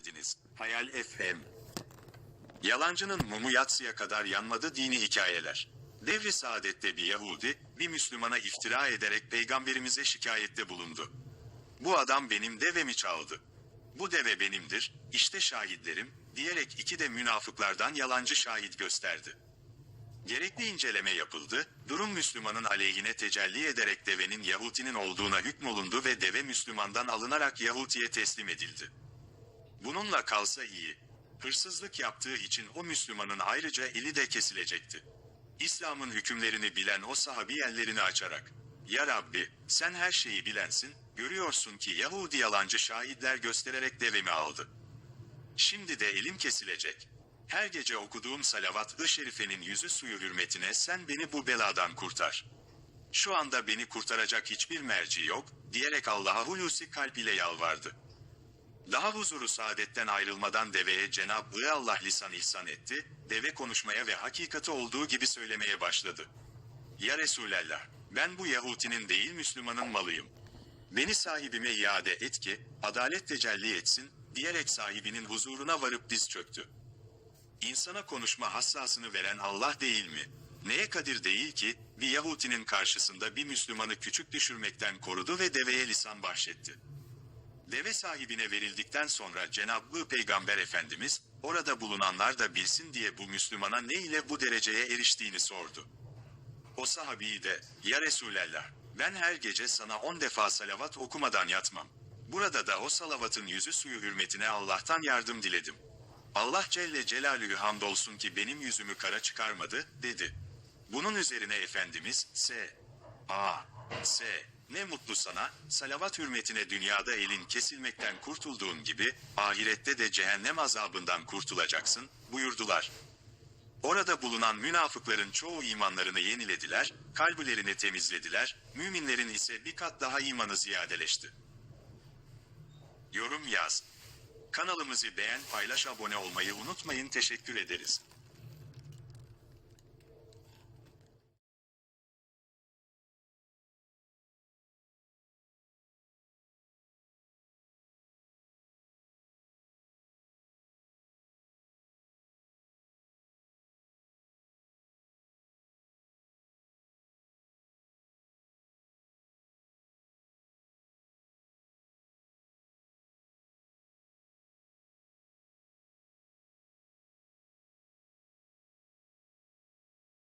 geldiniz. Hayal FM. Yalancının mumu yatsıya kadar yanmadı dini hikayeler. Devri saadette bir Yahudi, bir Müslümana iftira ederek peygamberimize şikayette bulundu. Bu adam benim devemi çaldı. Bu deve benimdir, işte şahitlerim, diyerek iki de münafıklardan yalancı şahit gösterdi. Gerekli inceleme yapıldı, durum Müslümanın aleyhine tecelli ederek devenin Yahutinin olduğuna hükmolundu ve deve Müslümandan alınarak Yahutiye teslim edildi. Bununla kalsa iyi. Hırsızlık yaptığı için o Müslümanın ayrıca eli de kesilecekti. İslam'ın hükümlerini bilen o sahabi ellerini açarak, Ya Rabbi, sen her şeyi bilensin, görüyorsun ki Yahudi yalancı şahitler göstererek devemi aldı. Şimdi de elim kesilecek. Her gece okuduğum salavat-ı şerifenin yüzü suyu hürmetine sen beni bu beladan kurtar. Şu anda beni kurtaracak hiçbir merci yok, diyerek Allah'a hulusi kalp ile yalvardı. Daha huzuru saadetten ayrılmadan deveye Cenab-ı Allah lisan ihsan etti, deve konuşmaya ve hakikati olduğu gibi söylemeye başladı. Ya Resulallah, ben bu Yahutinin değil Müslümanın malıyım. Beni sahibime iade et ki, adalet tecelli etsin, diyerek sahibinin huzuruna varıp diz çöktü. İnsana konuşma hassasını veren Allah değil mi? Neye kadir değil ki, bir Yahutinin karşısında bir Müslümanı küçük düşürmekten korudu ve deveye lisan bahşetti. Deve sahibine verildikten sonra Cenab-ı Peygamber Efendimiz, orada bulunanlar da bilsin diye bu Müslümana ne ile bu dereceye eriştiğini sordu. O sahabiyi de, Ya Resulallah, ben her gece sana on defa salavat okumadan yatmam. Burada da o salavatın yüzü suyu hürmetine Allah'tan yardım diledim. Allah Celle Celaluhu hamdolsun ki benim yüzümü kara çıkarmadı, dedi. Bunun üzerine Efendimiz, S. A. S. Ne mutlu sana, salavat hürmetine dünyada elin kesilmekten kurtulduğun gibi, ahirette de cehennem azabından kurtulacaksın, buyurdular. Orada bulunan münafıkların çoğu imanlarını yenilediler, kalbilerini temizlediler, müminlerin ise bir kat daha imanı ziyadeleşti. Yorum yaz. Kanalımızı beğen, paylaş, abone olmayı unutmayın. Teşekkür ederiz.